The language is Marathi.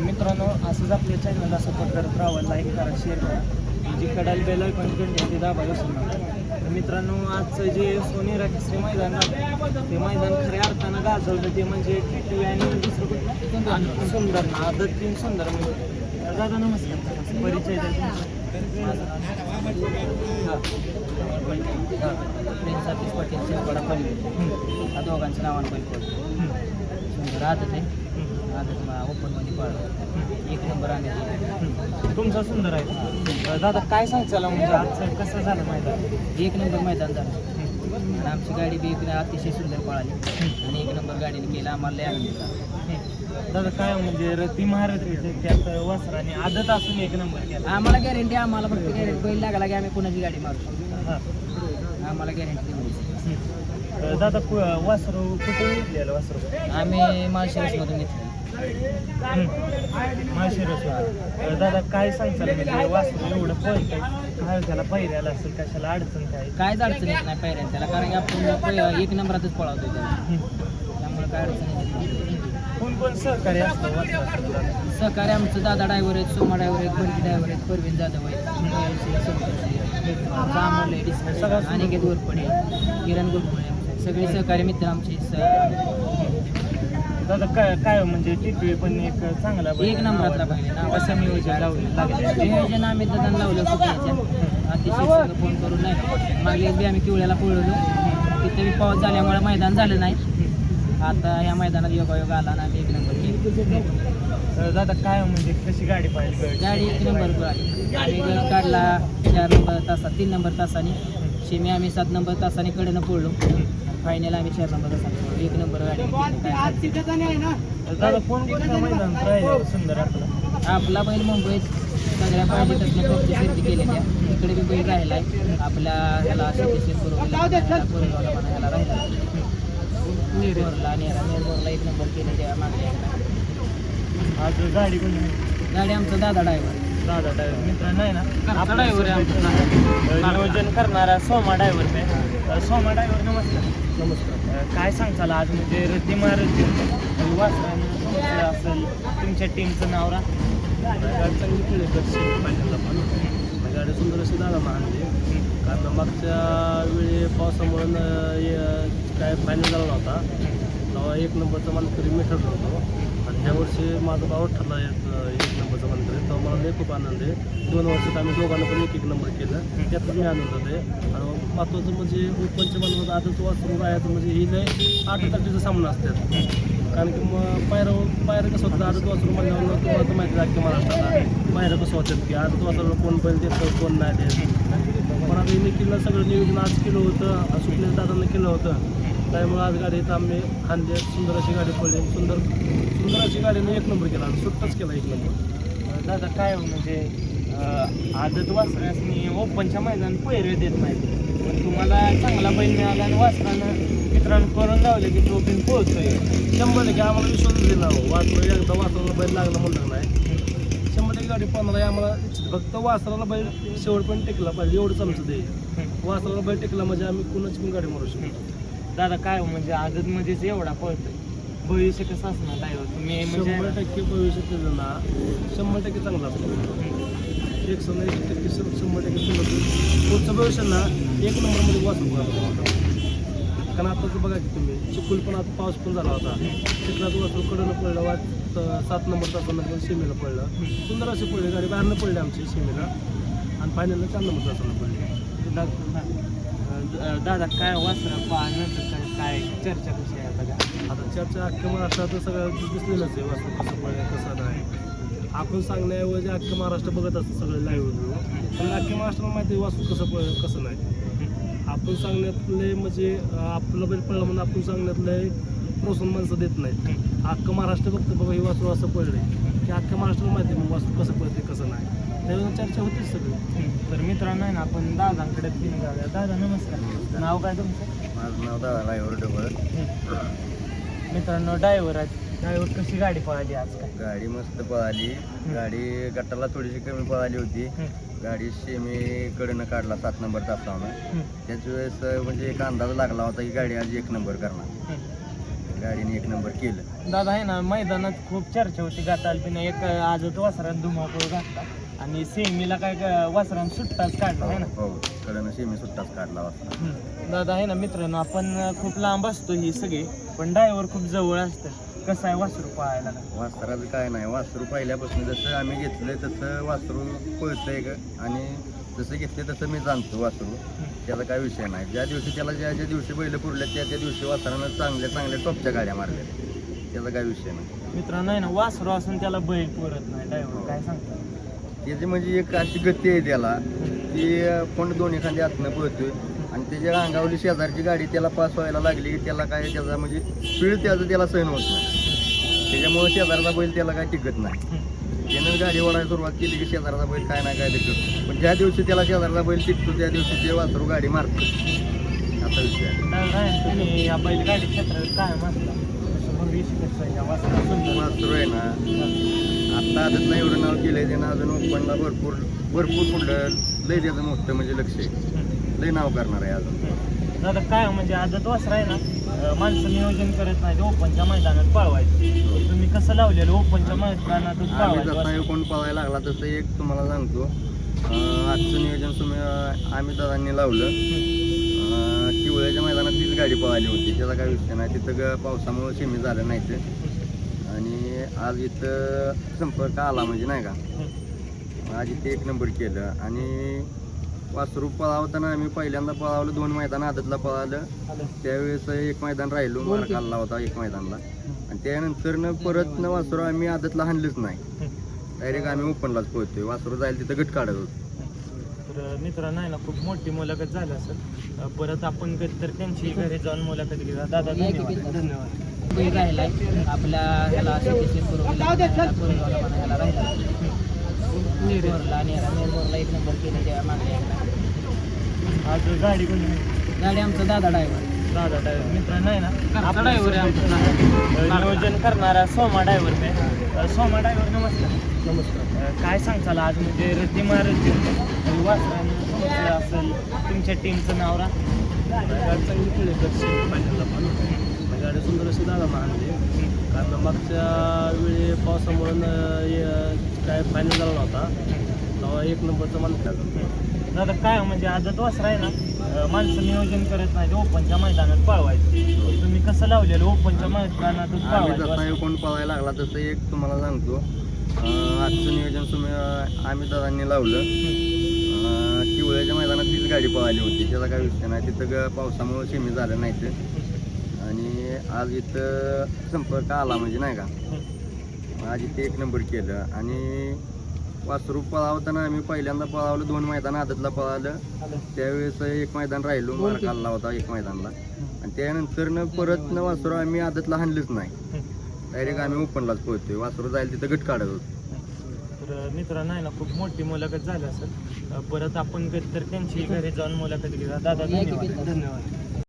मित्रांनो असंच आपल्या चॅनलला सपोर्ट करत राहा लाईक करा शेअर करा जी कडाल बेल पण करते ते दाबा विसरू तर मित्रांनो आजचं जे सोनी राकेश्री मैदान ते मैदान खऱ्या अर्थानं गाजवलं ते म्हणजे टी आणि दुसरं सुंदर ना आदत तीन सुंदर म्हणजे दादा नमस्कार परिचय द्या प्रिन्स सतीश पटेल शिरपडा पल्ली या दोघांचं नावानं बैल पडतो सुंदर आदत आहे ओपनमध्ये एक नंबर हं. तुमचा सुंदर आहे. दादा काय सांगचाल म्हणजे आजचं कसं झालं मैदान? एक नंबर मैदान झालं. आणि आमची गाडी बी एक अतिशय सुंदर पळाली. आणि एक नंबर गाडीने केला आम्हाला आनंद. दादा काय म्हणजे रती महारथीचे त्यात वस्त्र आणि आदत असून एक नंबर केला. आम्हाला गॅरंटी आम्हाला फक्त गॅरंटी बैल लागला की आम्ही कोणाची गाडी मारतो हां. आम्हाला गॅरंटी देऊ दादा वासरू कुठून घेतलेलं वासरू आम्ही माळशिरसमधून घेतली माळशिरस दादा काय सांगचाल म्हणजे वासरू एवढं पळतंय काय? त्याला पहिऱ्याला असेल कशाला अडचण काय? कायच अडचण येत नाही पहिऱ्यात त्याला कारण की आपण पै- एक नंबरातच पळवतो त्याला. त्यामुळे काय अडचण येत नाही. कोण कोण सहकार्य असतं? वासराचं सहकार्य आमचं दादा ड्रायव्हर आहेत सोमा ड्रायव्हर आहेत बंटी ड्रायव्हर आहेत परवीन जाधव आहेत महेश आहे, डिस्कस अनिकेत गोरपडे किरण गोरपडे सगळे सहकारी मित्र आमचे स- दादा काय काय म्हणजे टिटवी पण एक चांगला एक नंबरातला पाहिजे ना कसं नियोजन लावलं. लागले नियोजन आम्ही दादा लावलं सुट्याच्या अतिशय सगळं फोन करून नाही मागले बी आम्ही किवळ्याला पळवलो. तिथे बी पाऊस झाल्यामुळे मैदान झालं नाही. आता या मैदानात योगायोग आला आणि आम्ही एक नंबर केली. दादा काय म्हणजे कशी गाडी पाहिली? गड एक नंबर पळाली आम्ही काढला चार नंबर तासात तीन नंबर तासाने. शेमी आम्ही सात नंबर तासाने कडेनं पडलो फायनल आम्ही चार नंबर तासाने पडलो एक नंबर गाडी केली. काय दादा कोण कोणत्या मैदान राहिलं सुंदर आपलं. आपला बैल मुंबईत सगळ्या पाहिजे तसल्या टॉपची शेती केलेल्या. इकडे बी बैल राहिला आहे आपल्या ह्याला पुरवला ह्याला राहिला. नेरा एक नंबर केलेल्या मागल्या. आज गाडी कोणी गाडी आमचा दादा ड्रायव्हर दादा ड्रायव्हर मित्र नाही ना आपला आहे. नियोजन करणारा सोमा ड्रायव्हर पे सोमा ड्रायव्हर नमस्कार. नमस्कार. काय सांगताल आज? म्हणजे रद्दी. महारथी वासरानं असेल तुमच्या टीमचं नाव गाडी चांगली फायनलला पण. गाडी सुंदर अशी दादा मानली कारण मागच्या वेळी पावसामुळे काय फायनल झाला नव्हता. तेव्हा एक नंबरचा मानकरी मी ठरलो होतो. आणि ह्या वर्षी माझा भाव ठरला एक एक नंबरचा मानकरी तर मला लय खूप आनंद आहे. दोन वर्षात आम्ही दोघांना पण एक एक नंबर केलं. त्यातच मी आनंद आहे. आणि महत्त्वाचं म्हणजे ओपनच्या मानमध्ये आजच वाचून राहायचं म्हणजे ही लय आठ तारखेचा सामना असतात. कारण की मग पायरं पायऱ्या कसं होतं आजच वाचून म्हणल्यावर तुम्हाला तर माहिती आहे महाराष्ट्राला पायरं कसं होतात की आजच वाचून कोण बैल देतं कोण नाही देत. पण आता हिने केलं सगळं नियोजन आज केलं होतं सुटले दादांना केलं होतं. त्यामुळे आज गाडीत आम्ही खांदे सुंदर अशी गाडी पडली. सुंदर सुंदर अशी गाडीने एक नंबर केला. सुट्टाच केला एक नंबर. दादा काय म्हणजे अं, आदत वासरासनी ओपनच्या मैदान पैरे देत नाही पण तुम्हाला चांगला बैल मिळाला आणि वासरानं मित्रांनो करून लावले की तो बिन पोहोचतोय शंभर टक्के आम्हाला विश्वास दिला वाचलं एकदा वाचराला बैल लागला म्हणलं नाही. शंभर टक्के गाडी आहे आम्हाला. फक्त वासराला बैल शेवट पण टेकला पाहिजे. एवढंच आमचं ते वासराला बैल टेकला म्हणजे आम्ही कुणाची पण गाडी मारू शकतो दादा काय म्हणजे आदत मध्येच एवढा पळतोय. भविष्य कसं असणार ड्रायव्हर तुम्ही शंभर म्हणजे टक्के भविष्य ना शंभर टक्के चांगलं असतं एक सण एक टक्के शं- शंभर टक्के चांगलं पुढचं भविष्य ना एक नंबरमध्ये वाचून कारण आताचं बघा की तुम्ही चिखल पण आता पाऊस पण झाला होता. चिखलात वाचून कडनं पडलं त- सात नंबर तासानं पण सीमेला पडलं. सुंदर अशी पडली गाडी बाहेरनं पडली आमची सीमेला. आणि फायनलला चार नंबर तासानं पडली. दादा काय वासरा पाहण्याचं काय काय चर्चा कशी आहे आता काय आता चर्चा अख्ख्या महाराष्ट्रात सगळं दिसलेलंच आहे वाचून कसं पडलं कसं नाही. आपण सांगण्याऐवजी अख्ख्या महाराष्ट्र बघत असतं सगळं लाईव्ह पण अख्ख्या महाराष्ट्राला माहिती आहे वाचून कसं पडलं कसं नाही. आपण सांगण्यातले म्हणजे आपलं बैल पडलं म्हणून आपण सांगण्यातले प्रोत्साहन माणसं देत नाहीत. अख्खं महाराष्ट्र बघतं बाबा हे वाचून असं पडलं की अख्ख्या महाराष्ट्राला माहिती आहे मग वाचून कसं पडते कसं नाही. त्यावेळेला चर्चा होतीच सगळी. तर मित्रांनो आहे ना आपण दादांकडे तीन जाऊया दादा नमस्कार. नाव काय तुमचं? माझं नाव दादा लाईव्ह डबल. मित्रांनो ड्रायव्हर आहे ड्रायव्हर कशी गाडी पळाली आज काय? गाडी मस्त पळाली. गाडी गटाला थोडीशी कमी पळाली होती. गाडी शेमी कडनं काढला सात नंबर तासावनं त्याच वेळेस म्हणजे एक अंदाज लागला होता की गाडी आज एक नंबर करणार. गाडीने एक नंबर केलं. दादा आहे ना मैदानात खूप चर्चा होती. गाता अल्पिना एक आजच वासरात धुमाकूळ घातला. आणि सेमीला काय वासरान सुट्टाच काढला आहे ना? हो कडनं सेमी सुट्टाच काढला वासरा हम्म. दादा आहे ना मित्रांनो आपण खूप लांब असतो ही सगळी पण ड्रायव्हर खूप जवळ असतं. कसं आहे वासरू पाहायला? वासराचं काय नाही. वासरू पहिल्यापासून जसं आम्ही घेतलंय तसं वासरू पळतंय ग. आणि जसं घेतले तसं मी जाणतो वासरू. त्याचा काय विषय नाही. ज्या दिवशी त्याला ज्या ज्या दिवशी बैल पुरल्या त्या त्या दिवशी वासरानं चांगल्या चांगल्या टॉपच्या गाड्या मारल्या. त्याचा काय विषय नाही. मित्रांनो आहे ना वासरू असून त्याला बैल पुरत नाही ड्रायव्हर. काय सांगतात त्याची म्हणजे एक अशी गती आहे त्याला. की कोण दोन्ही खांदे हातनं पळतोय आणि त्याच्या अंगावली शेजारची गाडी त्याला पास व्हायला लागली की त्याला काय त्याचा म्हणजे स्पीड त्याचं त्याला सहन होत नाही. त्याच्यामुळे शेजारचा बैल त्याला काय टिकत नाही. त्यानं गाडी ओढायला सुरुवात केली की शेजारचा बैल काय नाही काय टिकत पण ज्या दिवशी त्याला शेजारचा बैल टिकतो त्या दिवशी ते वासरू गाडी मारतो असा विषय आहे. ना, या बैलगाडी क्षेत्रात काय सुंदर. वासरू आहे ना. आता आदतला एवढं नाव केलंय त्यानं अजून ओपनला भरपूर भरपूर पुढलं लय त्याचं मोठं म्हणजे लक्ष आहे. लय नाव करणार आहे अजून. दादा काय म्हणजे आदत वासरा आहे ना अं, माणसं नियोजन करत नाही ओपनच्या मैदानात पळवायचं. तुम्ही कसं लावलेलं ओपनच्या मैदानात आम्ही पळवायचं? जसा वासरू? कोण पळायला लागला तसं एक तुम्हाला सांगतो. अं, आजचं नियोजन तुम्ही आम्ही दादांनी लावलं. अं, किवळ्याच्या मैदानात तीच गाडी पळाली होती त्याचा काय विषय नाही. तिथं ग- पावसामुळे सेमी झालं नाही ते आणि आज इथं संपर्क आला म्हणजे नाही का? आज इथे एक नंबर केलं आणि वासरू पळावताना आम्ही पहिल्यांदा पळावलं दोन मैदान आदतला पळालं. त्यावेळेस एक मैदान राहिलो मार खाल्ला होता एक मैदानला. आणि त्यानंतर न परत न वासरू आम्ही आदतला हाणलंच नाही. डायरेक्ट आम्ही ओपनलाच पोहोचतोय वासरू जाईल तिथं गट काढत होतो. तर मित्रांनो आहे ना खूप मोठी मुलाखत झाली असेल. अं, परत आपण कधी तर त्यांची घरी जाऊन मुलाखत घेऊया. दादा धन्यवाद. धन्यवाद. बैल राहिलाय आपल्या ह्याला राहिला नेरा एक नंबर केलं त्या. आज गाडी कोणी गाडी आमचा दादा ड्रायव्हर दादा ड्रायव्हर मित्रांनो आहे ना? आपला ड्रायव्हर आहे आमचा नियोजन करणारा सोमा ड्रायव्हर आहे. सोमा ड्रायव्हर नमस्कार. नमस्कार. काय सांगताल आज? म्हणजे रद्दी तुमचं असेल तुमच्या टीमचं नाव राहतं गाडी सुंदर अशी दादा मानली कारण मागच्या वेळी पावसामुळे काय फायनल झाला नव्हता. तेव्हा एक नंबरचा मान दादा काय म्हणजे आदत वासरा आहे ना माणसं नियोजन करत नाही ओपनच्या मैदानात पळवायचं. तुम्ही कसं लावलेलं ओपनच्या मैदानात आम्ही पळवायचं कोण पळायला लागला तसं एक तुम्हाला सांगतो. अं, आजचं नियोजन तुम्ही आम्ही दादांनी लावलं. अं, किवळ्याच्या मैदानात तीच गाडी पळाली होती. त्याचा काय विषय नाही. तिथं ग- पावसामुळे सेमी झालं नाही ते. आणि आज इथं संपर्क आला म्हणजे नाही का? आज इथे एक नंबर केलं आणि वासरू पळावताना आम्ही पहिल्यांदा पळावलं दोन मैदान आदतला पळालं. त्यावेळेस एक मैदान राहिलो मार खाल्ला होता एक मैदानला. आणि त्यानंतर न परत न वासरू आम्ही आदतला हाणलंच नाही. डायरेक्ट आम्ही ओपनलाच पोहोचतोय वासरू जाईल तिथं गट काढत होतो. तर मित्रांनो आहे ना खूप मोठी मुलाखत झाली असेल. परत आपण कधी तर त्यांची घरी जाऊन मुलाखत घेऊया. दादा धन्यवाद. धन्यवाद.